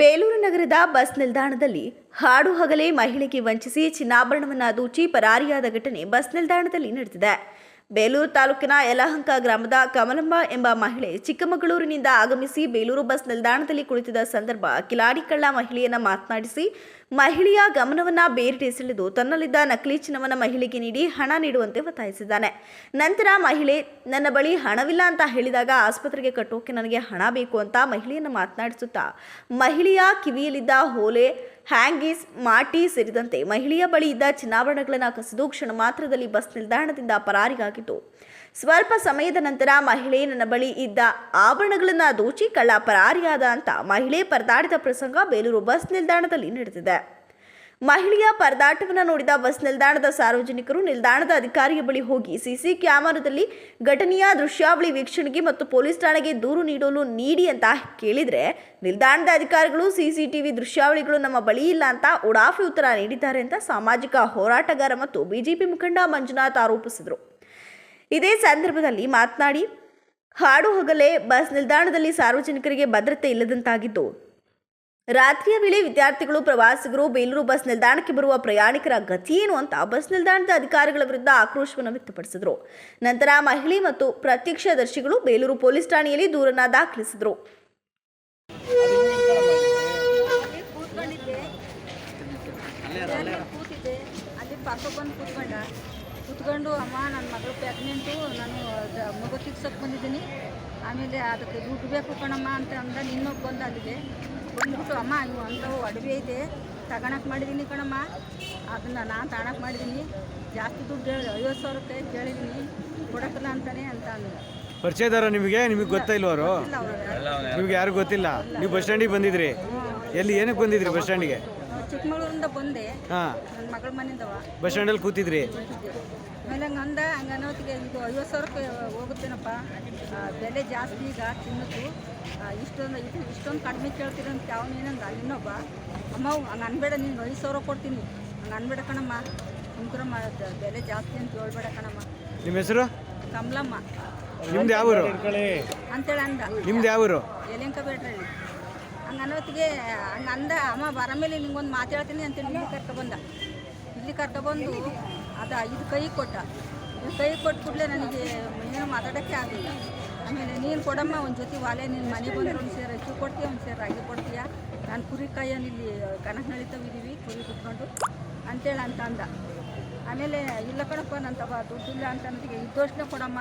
ಬೇಲೂರು ನಗರದ ಬಸ್ ನಿಲ್ದಾಣದಲ್ಲಿ ಹಾಡು ಹಗಲೇ ಮಹಿಳೆಗೆ ವಂಚಿಸಿ ಚಿನ್ನಾಭರಣವನ್ನು ದೂಚಿ ಪರಾರಿಯಾದ ಘಟನೆ ಬಸ್ ನಿಲ್ದಾಣದಲ್ಲಿ ನಡೆದಿದೆ. ಬೇಲೂರು ತಾಲೂಕಿನ ಯಲಹಂಕ ಗ್ರಾಮದ ಕಮಲಮ್ಮ ಎಂಬ ಮಹಿಳೆ ಚಿಕ್ಕಮಗಳೂರಿನಿಂದ ಆಗಮಿಸಿ ಬೇಲೂರು ಬಸ್ ನಿಲ್ದಾಣದಲ್ಲಿ ಕುಳಿತಿದ್ದ ಸಂದರ್ಭ ಕಿಲಾಡಿ ಕಳ್ಳ ಮಹಿಳೆಯನ್ನ ಮಾತನಾಡಿಸಿ ಮಹಿಳೆಯ ಗಮನವನ್ನ ಸೆಳೆದು ತನ್ನಲ್ಲಿದ್ದ ನಕಲಿ ಚಿನ್ನವನ್ನ ಮಹಿಳೆಗೆ ನೀಡಿ ಹಣ ನೀಡುವಂತೆ ಒತ್ತಾಯಿಸಿದ್ದಾನೆ. ನಂತರ ಮಹಿಳೆ, ನನ್ನ ಬಳಿ ಹಣವಿಲ್ಲ ಅಂತ ಹೇಳಿದಾಗ ಆಸ್ಪತ್ರೆಗೆ ಕಟ್ಟೋಕೆ ನನಗೆ ಹಣ ಬೇಕು ಅಂತ ಮಹಿಳೆಯನ್ನು ಮಾತನಾಡಿಸುತ್ತಾ, ಮಹಿಳೆಯ ಕಿವಿಯಲ್ಲಿದ್ದ ಹೋಲೆ, ಹ್ಯಾಂಗೀಸ್, ಮಾಟಿ ಸೇರಿದಂತೆ ಮಹಿಳೆಯ ಬಳಿ ಇದ್ದ ಚಿನ್ನಾಭರಣಗಳನ್ನು ಕಸಿದು ಕ್ಷಣ ಮಾತ್ರದಲ್ಲಿ ಬಸ್ ನಿಲ್ದಾಣದಿಂದ ಪರಾರಿಯಾಗಿದ್ದು ಸ್ವಲ್ಪ ಸಮಯದ ನಂತರ ಮಹಿಳೆ ನನ್ನ ಬಳಿ ಇದ್ದ ಆಭರಣಗಳನ್ನು ದೋಚಿ ಕಳ್ಳ ಪರಾರಿಯಾದ ಅಂತ ಮಹಿಳೆ ಪರದಾಡಿದ ಪ್ರಸಂಗ ಬೇಲೂರು ಬಸ್ ನಿಲ್ದಾಣದಲ್ಲಿ ನಡೆದಿದೆ. ಮಹಿಳೆಯ ಪರದಾಟವನ್ನು ನೋಡಿದ ಬಸ್ ನಿಲ್ದಾಣದ ಸಾರ್ವಜನಿಕರು ನಿಲ್ದಾಣದ ಅಧಿಕಾರಿಯ ಬಳಿ ಹೋಗಿ ಸಿಸಿ ಕ್ಯಾಮೆರಾದಲ್ಲಿ ಘಟನೆಯ ದೃಶ್ಯಾವಳಿ ವೀಕ್ಷಣೆಗೆ ಮತ್ತು ಪೊಲೀಸ್ ಠಾಣೆಗೆ ದೂರು ನೀಡಲು ನೀಡಿ ಅಂತ ಕೇಳಿದ್ರೆ ನಿಲ್ದಾಣದ ಅಧಿಕಾರಿಗಳು ಸಿಸಿಟಿವಿ ದೃಶ್ಯಾವಳಿಗಳು ನಮ್ಮ ಬಳಿ ಇಲ್ಲ ಅಂತ ಉಡಾಫಿ ಉತ್ತರ ನೀಡಿದ್ದಾರೆ ಅಂತ ಸಾಮಾಜಿಕ ಹೋರಾಟಗಾರ ಮತ್ತು ಬಿಜೆಪಿ ಮುಖಂಡ ಮಂಜುನಾಥ್ ಆರೋಪಿಸಿದರು. ಇದೇ ಸಂದರ್ಭದಲ್ಲಿ ಮಾತನಾಡಿ ಹಾಡು ಹಗಲೇ ಬಸ್ ನಿಲ್ದಾಣದಲ್ಲಿ ಸಾರ್ವಜನಿಕರಿಗೆ ಭದ್ರತೆ ಇಲ್ಲದಂತಾಗಿದ್ದು ರಾತ್ರಿಯ ವೇಳೆ ವಿದ್ಯಾರ್ಥಿಗಳು ಪ್ರವಾಸಿಗರು ಬೇಲೂರು ಬಸ್ ನಿಲ್ದಾಣಕ್ಕೆ ಬರುವ ಪ್ರಯಾಣಿಕರ ಗತಿ ಏನು ಅಂತ ಬಸ್ ನಿಲ್ದಾಣದ ಅಧಿಕಾರಿಗಳ ವಿರುದ್ಧ ಆಕ್ರೋಶವನ್ನು ವ್ಯಕ್ತಪಡಿಸಿದರು. ನಂತರ ಮಹಿಳೆ ಮತ್ತು ಪ್ರತ್ಯಕ್ಷದರ್ಶಿಗಳು ಬೇಲೂರು ಪೊಲೀಸ್ ಠಾಣೆಯಲ್ಲಿ ದೂರನ್ನ ದಾಖಲಿಸಿದರು. ಅಲ್ಲಿ ಕೂತ್ಕೊಂಡ ಅಮ್ಮ ನನ್ನ ಮಗಳು ಪ್ರೆಗ್ನೆಂಟು ನಾನು ಮಗು ತಿಕ್ಸಕ್ಕೆ ಬಂದಿದ್ದೀನಿ. ಆಮೇಲೆ ಅದಕ್ಕೆ ದುಡ್ಡು ಬೇಕು ಕಣಮ್ಮ ಅಂತ ಅಂದ ನಿನ್ನೊಬ್ಬ ಬಂದು ಅಲ್ಲಿಗೆ. ಬಂದ್ಬಿಟ್ಟು ಅಮ್ಮ ಇವು ಅಂಥವು ಅಡುಗೆ ಇದೆ ತಗೊಳಕ್ಕೆ ಮಾಡಿದ್ದೀನಿ ಕಣಮ್ಮ. ಅದನ್ನು ನಾನು ತಗೊಳಕ್ಕೆ ಮಾಡಿದ್ದೀನಿ ಜಾಸ್ತಿ ದುಡ್ಡು ಹೇಳಿ ಐವತ್ತು ಸಾವಿರ ರೂಪಾಯಿ ಕೇಳಿದ್ದೀನಿ ಕೊಡಕ್ಕಲ್ಲ ಅಂತಾನೆ ಅಂತ ಅಂದ ಪರಿಚಯದಾರ ನಿಮಗೆ? ನಿಮಗೆ ಗೊತ್ತಾ ಅವರು? ನಿಮ್ಗೆ ಯಾರು ಗೊತ್ತಿಲ್ಲ? ನೀವು ಬಸ್ ಸ್ಟ್ಯಾಂಡಿಗೆ ಬಂದಿದ್ರಿ? ಎಲ್ಲಿ ಏನಕ್ಕೆ ಬಂದಿದ್ರಿ ಬಸ್ ಸ್ಟ್ಯಾಂಡಿಗೆ? ಚಿಕ್ಕಮಗಳೂರಿಂದ ಬಂದೆ. ಹಾಂ. ನನ್ನ ಮಗಳ ಮನೆಯಿಂದ ಬಸ್ ಸ್ಟ್ಯಾಂಡಲ್ಲಿ ಕೂತಿದ್ರಿ ಆಮೇಲೆ ಹಂಗೆ ಅಂದ ಹಂಗೆ ಅನ್ನೋತ್ತಿಗೆ ಇದು ಐವತ್ತು ಸಾವಿರಕ್ಕೆ ಹೋಗುತ್ತೇನಪ್ಪ. ಆ, ಬೆಲೆ ಜಾಸ್ತಿ ಈಗ ಚಿನ್ನದ್ದು ಇಷ್ಟೊಂದು ಇದು ಇಷ್ಟೊಂದು ಕಡಿಮೆ ಕೇಳ್ತೀರಿ ಅಂತ ಯಾವ ಏನಂದ. ಇನ್ನೊಬ್ಬ ಅಮ್ಮ ಹಂಗೆ ಅನ್ಬೇಡ ನೀನು ಐದು ಸಾವಿರ ಕೊಡ್ತೀನಿ. ಹಂಗೆ ಅನ್ಬೇಡ ಕಣಮ್ಮ. ಸುಮ್ಕರಮ್ಮ ಬೆಲೆ ಜಾಸ್ತಿ ಅಂತ ಹೇಳ್ಬೇಡ ಕಣಮ್ಮ. ನಿಮ್ಮ ಹೆಸರು? ಕಮಲಮ್ಮ. ನಿಮ್ದು ಯಾವ ಊರು ಅಂತೇಳಿ ಅಂದ. ನಿಮ್ದು ಯಾವ ಊರು ಎಲೆಂಕ ಬೇಡ್ರಿ. ಹಂಗೆ ಅನ್ನೋತ್ತಿಗೆ ಹಂಗೆ ಅಂದ, ಅಮ್ಮ ಬರ ಮೇಲೆ ನಿಂಗೊಂದು ಮಾತಾಡ್ತೀನಿ ಅಂತೇಳಿ ಇಲ್ಲಿ ಕರ್ಕೊಬಂದ. ಇಲ್ಲಿ ಕರ್ಕೊಬಂದು ಅದು ಇದು ಕೈ ಕೊಟ್ಟ. ಇದು ಕೈ ಕೊಟ್ಟು ಕೂಡಲೇ ನನಗೆ ಏನು ಮಾತಾಡೋಕ್ಕೆ ಆಗಲಿಲ್ಲ. ಆಮೇಲೆ, ನೀನು ಕೊಡಮ್ಮ, ಒಂದು ಜೊತೆ ವಾಲೆ ನಿನ್ನ ಮನೆ ಬಂದರೆ ಒಂದು ಸೇರು ಹೆಚ್ಚು ಕೊಡ್ತೀಯ, ಒಂದು ಸೇರು ರಾಗಿ ಕೊಡ್ತೀಯ? ನಾನು ಕುರಿ ಕಾಯನ್ನು ಇಲ್ಲಿ ಕನಕ ಇದ್ದೀವಿ ಕುರಿ ಕುತ್ಕೊಂಡು. ಅಂತೇಳಿ ಅಂತ ಅಂದ. ಆಮೇಲೆ, ಇಲ್ಲ ಕಣಪ್ಪ ನನ್ನ ತವ ದುಡ್ಡಿಲ್ಲ ಅಂತ ನನಗೆ ಇದ್ದೋಷ್ಟನ್ನೇ ಕೊಡಮ್ಮ.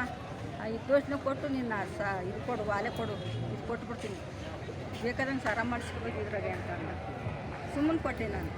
ಆ ಇದ್ದೋಷ್ಣ ಕೊಟ್ಟು ನಿನ್ನ ಸ ಇದು ಕೊಡು, ವಾಲೆ ಕೊಡು, ಇದು ಕೊಟ್ಬಿಡ್ತೀನಿ. ಬೇಕಾದಂಗೆ ಸಾರ ಮಾಡಿಸ್ಕೋಬೇಕು ಇದ್ರಾಗೆ ಅಂತ ಸುಮ್ಮನೆ ಕೊಟ್ಟೆ ನಾನು.